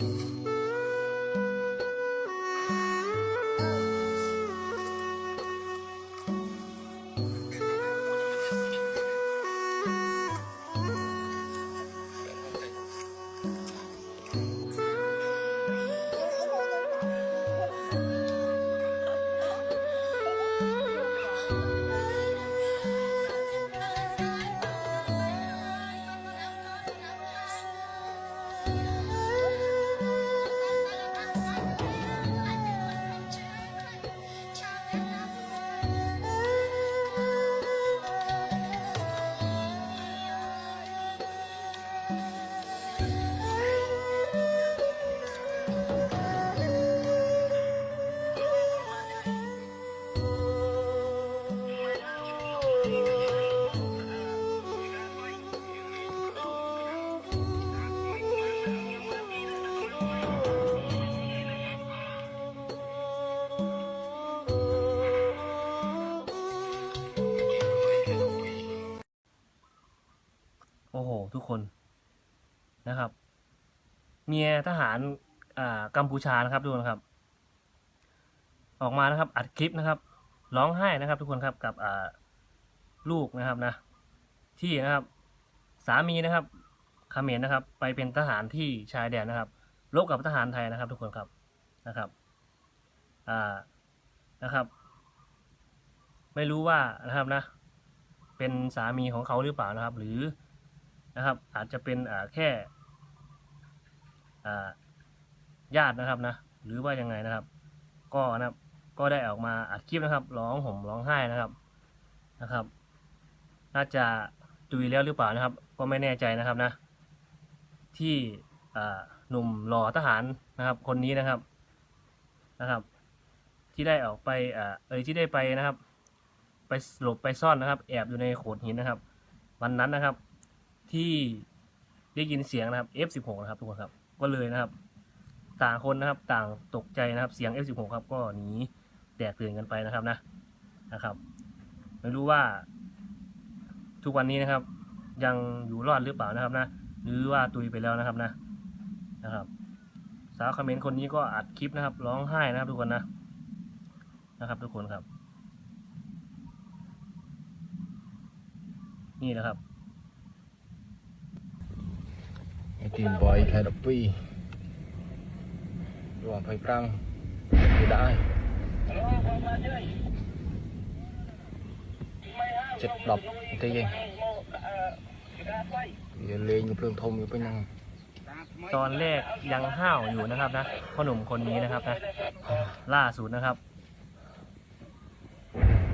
โคนนะครับ เมียทหารอ่ากัมพูชานะครับทุกคนครับ ออกมานะครับอัดคลิปนะครับ ร้องไห้นะครับ ทุกคนครับกับอ่าลูกนะครับนะ ที่นะครับ สามีนะครับเขมรนะครับ ไปเป็นทหารที่ชายแดนนะครับรบกับทหารไทยนะครับ ทุกคนครับนะครับอ่านะครับ ไม่รู้ว่านะครับนะ เป็นสามีของเขาหรือเปล่านะครับ หรือ นะครับ อาจจะเป็นแค่ญาตินะครับนะหรือว่ายังไงนะครับ ก็นะครับก็ได้ออกมาอัดคลิปนะครับ ร้องห่มร้องไห้นะครับนะครับ น่าจะตุยแล้วหรือเปล่านะครับ ก็ไม่แน่ใจนะครับนะ ที่หนุ่มหล่อทหารนะครับ คนนี้นะครับนะครับ ที่ได้ออกไปเอยที่ได้ไปนะครับ ไปหลบไปซ่อนนะครับ แอบอยู่ในโขดหินนะครับ วันนั้นนะครับ ที่ได้ยินเสียงนะครับ F16 นะครับทุกคนครับ ก็เลยนะครับ ต่างคนนะครับ ต่างตกใจนะครับ เสียง F16 ครับ ก็หนีแตกตื่นกันไปนะครับนะนะครับ ไม่รู้ว่า ทุกวันนี้นะครับ ยังอยู่รอดหรือเปล่านะครับนะ หรือว่าตุยไปแล้วนะครับนะนะครับ สาวคอมเมนต์คนนี้ก็อัดคลิปนะครับ ร้องไห้นะครับ ทุกคนนะนะครับ ทุกคนครับ นี่นะครับ ไอ้ทีมบอยแคดปีรวมไปปรังไม่ได้เจ็ดดอกตีเองย่าเลงอยู่เพลิงทมอยู่เป็นยังตอนแรกยังห้าวอยู่นะครับนะพ่อหนุ่มคนนี้นะครับนะล่าสุดนะครับ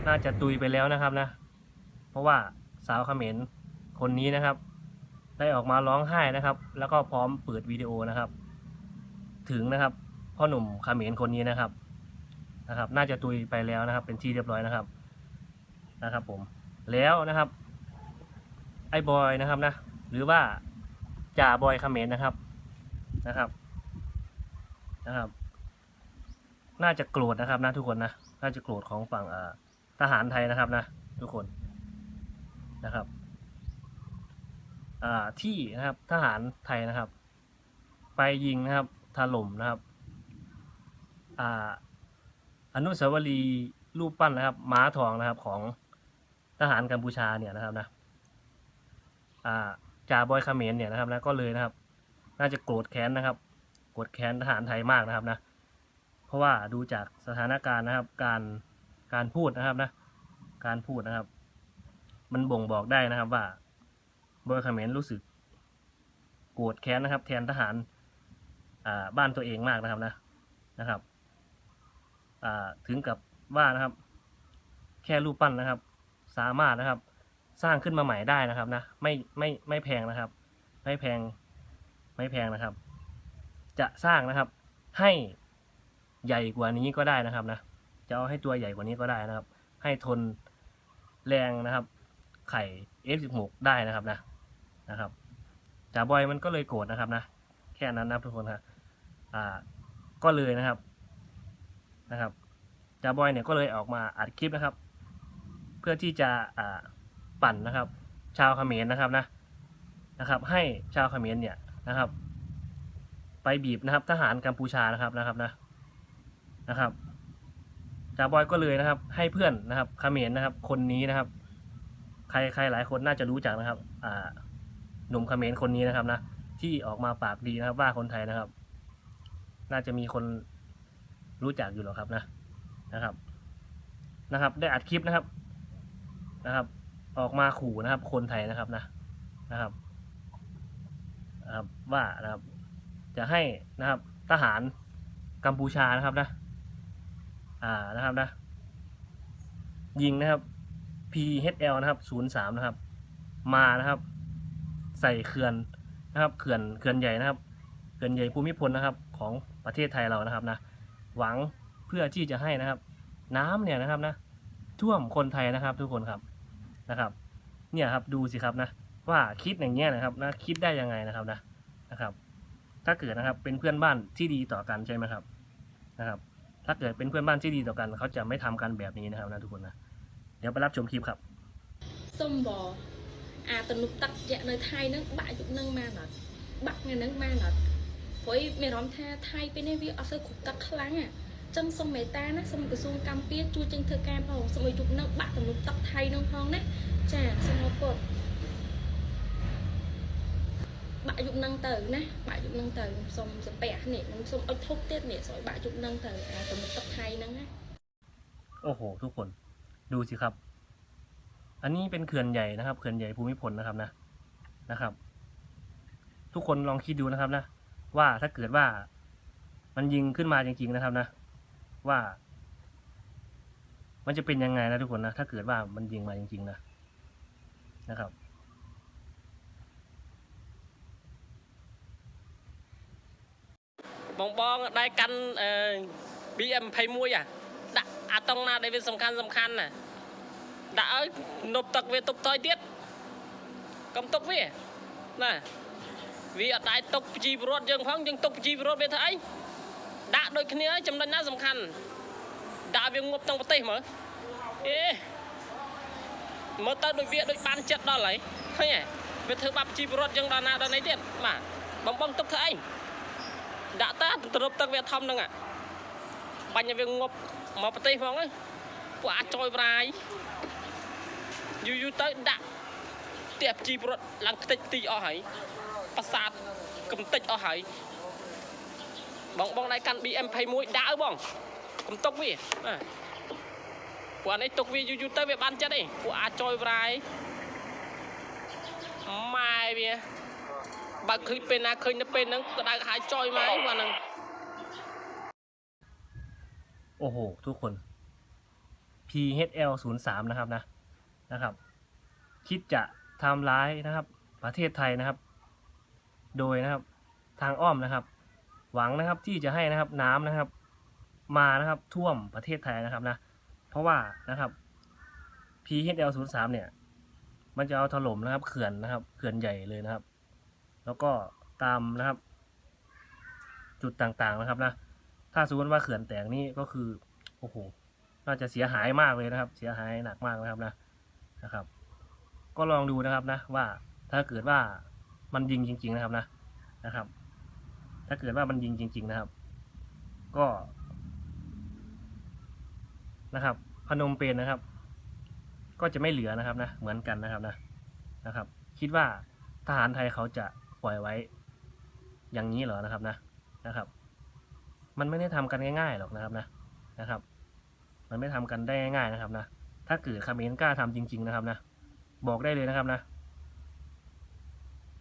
น่าจะตุยไปแล้วนะครับนะ เพราะว่าสาวเขมรคนนี้นะครับ ได้ออกมาร้องไห้นะครับ แล้วก็พร้อมเปิดวิดีโอนะครับ ถึงนะครับพ่อหนุ่มเขมรคนนี้นะครับนะครับ น่าจะตุยไปแล้วนะครับ เป็นที่เรียบร้อยนะครับนะครับ ผมแล้วนะครับ ไอ้บอยนะครับนะ หรือว่าจ่าบอยเขมรนะครับนะครับนะครับ น่าจะโกรธนะครับนะทุกคนนะน่าจะโกรธของฝั่งทหารไทยนะครับนะ ทุกคนนะครับ ที่นะครับทหารไทยนะครับ ไปยิงนะครับถล่มนะครับออนุสาวรีย์รูปปั้นนะครับม้าทองนะครับของทหารกัมพูชาเนี่ยนะครับนะจ่าบอยคาเมรเนี่ยนะครับนะก็เลยนะครับ น่าจะโกรธแค้นนะครับ โกรธแค้นทหารไทยมากนะครับนะเพราะว่าดูจากสถานการณ์นะครับการการพูดนะครับนะการพูดนะครับ มันบ่งบอกได้นะครับว่า บอยเขมรรู้สึกโกรธแค้นนะครับ แทนทหารบ้านตัวเองมากนะครับนะนะครับถึงกับว่านะครับ แค่รูปปั้นนะครับ สามารถนะครับ สร้างขึ้นมาใหม่ได้นะครับนะไม่ไม่ไม่แพงนะครับ ไม่แพงไม่แพงนะครับ จะสร้างนะครับให้ใหญ่กว่านี้ก็ได้นะครับนะจะเอาให้ตัวใหญ่กว่านี้ก็ได้นะครับ ให้ทนแรงนะครับ ไข่ F16 ได้นะครับนะ นะครับจ่าบอยมันก็เลยโกรธนะครับนะแค่นั้นนะทุกคนครับอ่าก็เลยนะครับนะครับจ่าบอยเนี่ยก็เลยออกมาอัดคลิปนะครับ เพื่อที่จะอ่าปั่นนะครับ ชาวเขมรนะครับนะนะครับ ให้ชาวเขมรเนี่ยนะครับ ไปไปบีบนะครับ ทหารกัมพูชานะครับนะครับนะนะครับจ่าบอยก็เลยนะครับ ให้เพื่อนนะครับเขมรนะครับ คนนี้นะครับ ใครใครหลายคนน่าจะรู้จักนะครับ อ่า หนุ่มเขมรคนนี้นะครับนะที่ออกมาปากดีนะครับว่าคนไทยนะครับ น่าจะมีคนรู้จักอยู่หรอครับนะนะครับ นะครับ ได้อัดคลิปนะครับนะครับ ออกมาขู่นะครับ คนไทยนะครับนะนะครับนะครับว่านะครับ จะให้นะครับทหารกัมพูชานะครับนะ อ่านะครับนะ ยิงนะครับ PHL นะครับ 03 นะครับ มานะครับ ใส่เขื่อนนะครับเขื่อนเขื่อนใหญ่นะครับเขื่อนใหญ่ภูมิพลนะครับของประเทศไทยเรานะครับนะหวังเพื่อที่จะให้นะครับ น้ำเนี่ยนะครับนะท่วมคนไทยนะครับทุกคนครับนะครับ เนี่ยครับดูสิครับนะว่าคิดอย่างเงี้ยนะครับนะคิดได้ยังไงนะครับนะนะครับ ถ้าเกิดนะครับเป็นเพื่อนบ้านที่ดีต่อกันใช่ไหมครับนะครับ ถ้าเกิดเป็นเพื่อนบ้านที่ดีต่อกัน เขาจะไม่ทำกันแบบนี้นะครับนะทุกคนนะเดี๋ยวไปรับชมคลิปครับសុំប អាទំនុកទឹកជាក់នៅថៃហ្នឹងបាក់យុគហ្នឹងម៉ានអត់បាក់ថ្ងៃហ្នឹងម៉ានអត់ព្រោះមានអារម្មណ៍ថាថៃពេលនេះវាអត់សូវគ្រប់ទឹកខ្លាំងអាចឹងសូមមេត្តាណាសូមក្រសួងកម្ពុជាជួយចេញធ្វើការផងសូមឲ្យយុគហ្នឹងបាក់ទំនុកទឹកថៃហ្នឹងផងណាចាសូមអរគុណបាក់យុគហ្នឹងទៅណាបាក់យុគហ្នឹងទៅសូមសាពះនេះនឹងសូមអុចធុកទៀតនេះសូមឲ្យបាក់យុគហ្នឹងទៅអាទំនុកទឹកថៃហ្នឹងណា โอ้โห ทุกคน ดูสิครับ อันนี้เป็นเขื่อนใหญ่นะครับ เขื่อนใหญ่ภูมิพลนะครับนะ นะครับ ทุกคนลองคิดดูนะครับนะ ว่าถ้าเกิดว่ามันยิงขึ้นมาจริง ๆ นะครับนะ ว่า มันจะเป็นยังไงนะทุกคนนะ ถ้าเกิดว่ามันยิงมาจริง ๆ นะ นะครับ បងបងដែលកាន់អឺ BM21 អាដាក់អាតុងណាដែលវាសំខាន់សំខាន់ណា ដាក់ឲ្យនប់ទឹកវាទុកតយទៀតកុំទុកវាណាវាអត់ដែរទុកជីវរដ្ឋយើងផងយើងទុកជីវរដ្ឋវាធ្វើអីដាក់ដូចគ្នាហើយចំណុចណាសំខាន់ដាក់វាងប់ទាំងប្រទេសមើលអេមើលទៅដូចវាដូចបានចិត្តដល់ហើយឃើញហ៎វាធ្វើបាបជីវរដ្ឋយើងដល់ណាដល់ណីទៀតបាទបងបងទុកធ្វើអីដាក់តាទៅរົບទឹកវាធំហ្នឹងអាបាញ់ឲ្យវាងប់មកប្រទេសផងហ្នឹងពួកអាចចយប្រាយ យូរយូរទៅដាក់ផ្ទះជីប្រត់ឡើងខ្ទេចខ្ទីអស់ហើយប្រាសាទកំតិចអស់ហើយបងបងដៃកាន់ BM21 ដាក់ឲ្យបងកុំទុកវាណាពួកអានេះទុកវាយូរយូរទៅវាបានចិត្តឯងពួកអាចចយប្រាយម៉ែវា បើកឃើញពេលណាឃើញនៅពេលហ្នឹងក៏ដៅហាយចយមកហើយគាត់ហ្នឹង โอ้โห ทุกคน PHL 0 3นะครับนะ นะครับ คิดจะทำร้ายนะครับ ประเทศไทยนะครับ โดยนะครับทางอ้อมนะครับ หวังนะครับที่จะให้นะครับน้ำนะครับ มานะครับท่วมประเทศไทยนะครับนะเพราะว่านะครับ PHL 0 3 เนี่ยมันจะเอาถล่มนะครับเขื่อนนะครับเขื่อนใหญ่เลยนะครับ แล้วก็ตามนะครับ จุดต่างๆนะครับนะถ้าสมมติว่าเขื่อนแตกนี่ก็คือโอ้โหน่าจะเสียหายมากเลยนะครับ เสียหายหนักมากนะครับนะ นะครับ ก็ลองดูนะครับนะว่าถ้าเกิดว่ามันยิงจริง ๆนะครับนะนะครับ ถ้าเกิดว่ามันยิงจริง ๆนะครับ ก็นะครับ พนมเปญนะครับ ก็จะไม่เหลือนะครับนะเหมือนกันนะครับนะนะครับ คิดว่าทหารไทยเขาจะปล่อยไว้ อย่างนี้เหรอนะครับนะนะครับ มันไม่ได้ทำกันง่ายๆหรอกนะครับนะนะครับ มันไม่ทำกันได้ง่ายๆนะครับนะ ถ้าเกิดเมรกล้าทำจริง ๆ นะครับนะบอกได้เลยนะครับนะ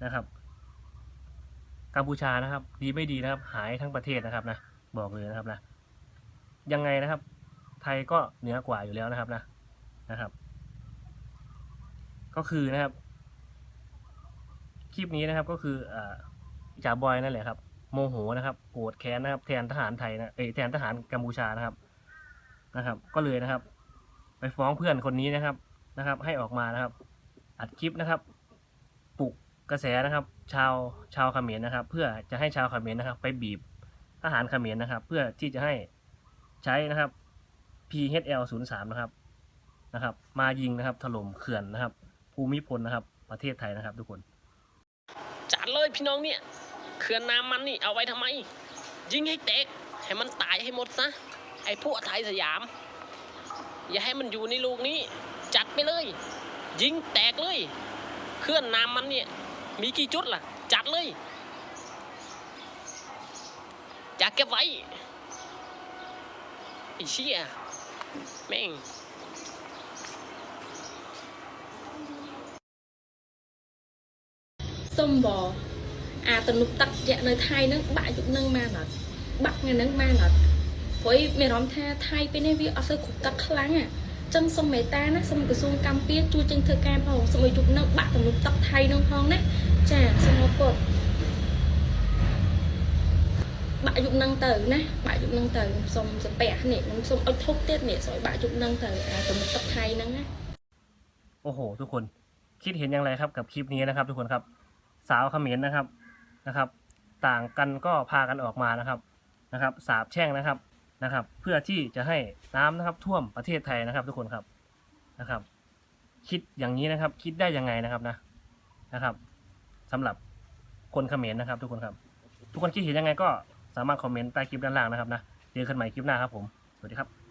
นะครับกัมพูชานะครับ ดีไม่ดีนะครับ หายทั้งประเทศนะครับนะบอกเลยนะครับนะยังไงนะครับ ไทยก็เหนือกว่าอยู่แล้วนะครับนะนะครับ ก็คือนะครับ คลิปนี้นะครับก็คืออาจ่าบอยนั่นแหละครับ โมโหนะครับ โกรธแค้นนะครับ แทนทหารไทยนะเอแทนทหารกัมพูชานะครับนะครับ ก็เลยนะครับ ไปฟ้องเพื่อนคนนี้นะครับนะครับ ให้ออกมานะครับ อัดคลิปนะครับปลุกกระแสนะครับ ชาวชาวเขมรนะครับ เพื่อจะให้ชาวเขมรนะครับ ไปบีบทหารเขมรนะครับ เพื่อที่จะให้ใช้นะครับ PHL03 นะครับนะครับ มายิงนะครับถล่มเขื่อนนะครับ ภูมิพลนะครับ ประเทศไทยนะครับ ทุกคนจัดเลยพี่น้องเนี่ยเขื่อนน้ำมันนี่เอาไว้ทำไม ยิงให้แตกให้มันตายให้หมดซะไอ้พวกไทยสยาม อย่าให้มันอยู่ในลูกนี้ จัดไปเลย ยิงแตกเลย เคลื่อนน้ำมันเนี่ย มีกี่จุดล่ะ จัดเลยอย่าเก็บไว้ไอ้เชี่ยแม่ง សុំបងអាទំនប់ទឹកជាក់នៅថៃហ្នឹងបាក់យុគហ្នឹងម៉ានអត់បាក់ថ្ងៃហ្នឹងម៉ានអត់ ព្រោះមានអារម្មណ៍ថាថៃពេលនេះវាអត់សូវគ្រប់កាត់ខ្លាំងអាចឹងសុំមេត្តាណាសុំក្រសួងកម្មពៀជួយចេញធ្វើការផងសុំឲ្យយុគហ្នឹងបាក់ទំនប់ទឹកថៃហ្នឹងផងណាចាសូមអរគុណបាក់យុគហ្នឹងទៅណាបាក់យុគហ្នឹងទៅសុំសាពះនេះខ្ញុំសុំអុចធុកទៀតនេះសុំឲ្យបាក់យុគហ្នឹងទៅអាទំនប់ទឹកថៃហ្នឹងណា โอ้โห ทุกคนคิดเห็นอย่างไรครับกับคลิปนี้นะครับ ทุกคนครับ สาวเขมรนะครับนะครับ ต่างกันก็พากันออกมานะครับนะครับ สาบแช่งนะครับ นะครับ เพื่อที่จะให้น้ำนะครับท่วมประเทศไทยนะครับ ทุกคนครับนะครับ คิดอย่างนี้นะครับ คิดได้ยังไงนะครับนะนะครับสำหรับคนเขมรนะครับ ทุกคนครับ ทุกคนคิดเห็นยังไงก็สามารถคอมเมนต์ใต้คลิปด้านล่างนะครับนะเจอกันใหม่คลิปหน้าครับผมสวัสดีครับ